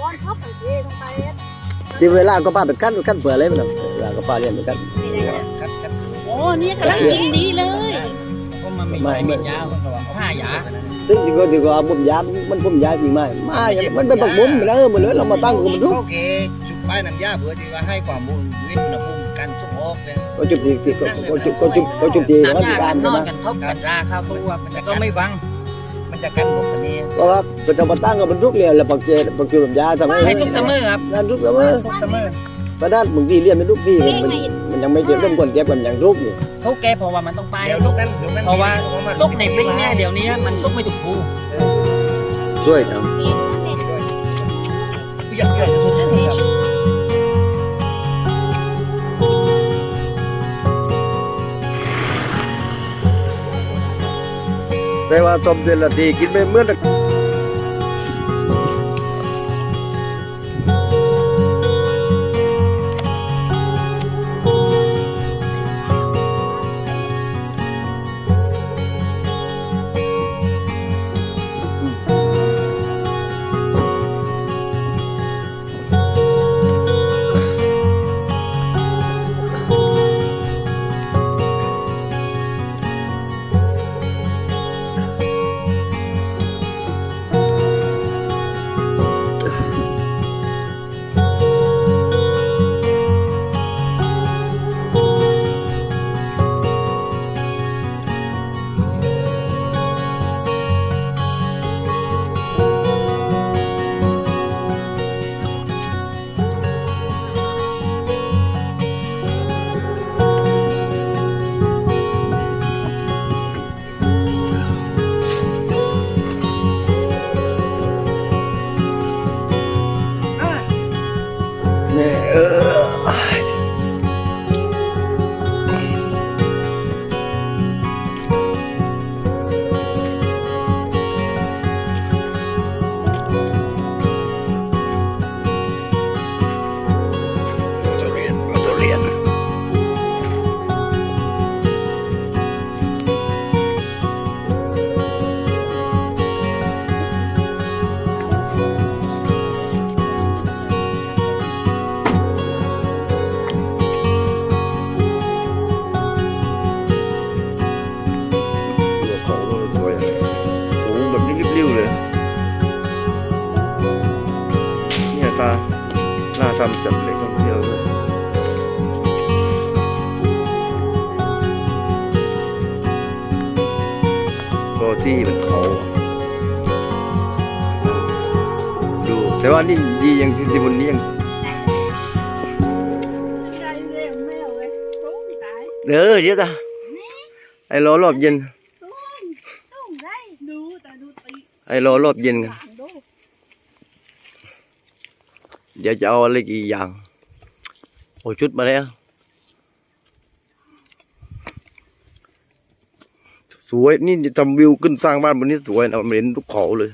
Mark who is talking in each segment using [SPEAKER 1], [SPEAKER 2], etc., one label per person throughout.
[SPEAKER 1] ก้อนท็อปของเทลงไป
[SPEAKER 2] ที่เวลาก็ป้าไปกั้นกั้นเผื่อเลยมันน่ะเวลาก็ป้าเรียนไปกั้น
[SPEAKER 3] คัดคัด
[SPEAKER 1] โอ้นี่กำลังกินดีเลย
[SPEAKER 4] เพราะมันไม่ใช่มีดยาวผ้ายา
[SPEAKER 2] ถึงที่ก็ที่ก็เอาผมยามมันผมยาจริงไหมมาอย่างมันเป็นบักบุ้มนะเออมันเลยเรามาตั้งกับมันทุก
[SPEAKER 3] โอเคจุดป้ายน้ำยาเพื่อที่ว่าให้ความบุญวิทย์อุณหภูมิการส่งออกเนี่ย
[SPEAKER 2] ก็จุดที่ที่ก็ก็จุดก็จุดก็จุดที่ว่า
[SPEAKER 4] น้ำ
[SPEAKER 2] ที่
[SPEAKER 4] ยา
[SPEAKER 2] บ้า
[SPEAKER 4] กันนน
[SPEAKER 2] นะ
[SPEAKER 4] อนกันทบกันราเข้าตัวมันก็ไม่ฟัง
[SPEAKER 3] มันจะกันบกวันนี้
[SPEAKER 2] เพราะว่าก็จะมาตั้งกับมันทุกเรียนแล้วปักเจปักจุดผมยาทำให้
[SPEAKER 4] ให้สุกเสมอครับ
[SPEAKER 2] งานทุกเสมอ
[SPEAKER 4] สุกเสมอ
[SPEAKER 2] เพราะด้านบางทีเรียนไม่ทุกที่มันมันมันยังไม่เก็บเริ่มก่อนเก็บกันอย่างทุกอยู่
[SPEAKER 4] สุกแกเพราะว่ามันต้องไป
[SPEAKER 3] เดี๋ยว
[SPEAKER 4] สุ
[SPEAKER 3] ลู
[SPEAKER 4] ก
[SPEAKER 3] กนั้นลูกนั้น
[SPEAKER 4] เพราะว่าสุกในพริกเนี่ยเดี๋ยวนี้มันสุกไม่ถูกภู
[SPEAKER 2] ช่วยท
[SPEAKER 3] อ
[SPEAKER 2] แต่ว่าต้มเดือนละทีกินไม่เหมื่อ น น้าทำจับเหล็กท่องเที่ยวเลยก็ที่มันเขาอะดูแต่ว่านี่ดีอย่างที่ที่บนนี้ยัง
[SPEAKER 1] ใจเร็วไม่เอาเลยโอ้ยตาย
[SPEAKER 2] เด้อเดี๋ยวตาไอ้รอรอบเย็น
[SPEAKER 1] ตุ้มตุ้มได้ดูแต่ดูตี
[SPEAKER 2] ไอ้รอรอบเย็นกัน
[SPEAKER 1] หลานดู
[SPEAKER 2] เดี๋ยวจะเอาอะไรกี่อย่าง โอ้ชุดมาแล้ว สวยนี่ทำวิวขึ้นสร้างบ้านบนนี้สวยนะมันเห็นทุกเขาเลย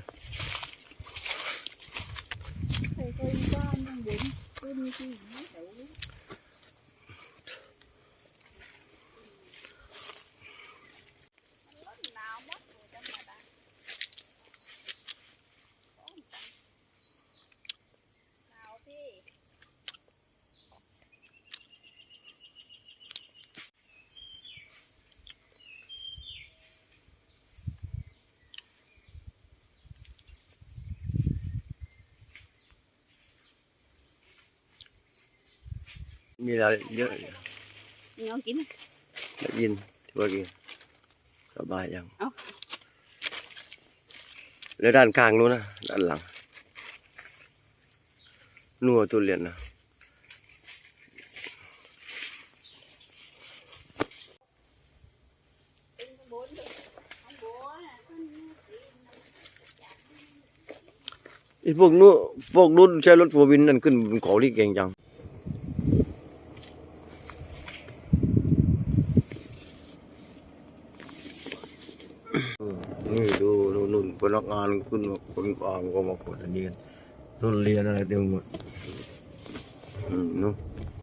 [SPEAKER 1] ใส่ไปบ้านยังเด่นก็มีที่ไม่ใส่หนาวมากเลยจังหวัดอะหนาวพี่
[SPEAKER 2] มีอะไรเยอะ
[SPEAKER 1] น้องกิน
[SPEAKER 2] ได้ยินที่ว่ากินสบายยัง
[SPEAKER 1] เอ้า
[SPEAKER 2] แล้วด้านข้างนู้นนะด้านหลังนัวตุเรียนนะ
[SPEAKER 1] เป็นข้างบนเลยข้างบนน่ะขึ้นนี่สิ
[SPEAKER 2] ไอ้พวกนู้นพวกนู้นใช้รถโฟวินนั่นขึ้นบนเขาที่เก่งจัง นี่ดูนู่นนู่นพนักงานขึ้นมาคนกลางก็มาขนอันนี้กันทุเรียนอะไรเต็มหมดอืมนู้น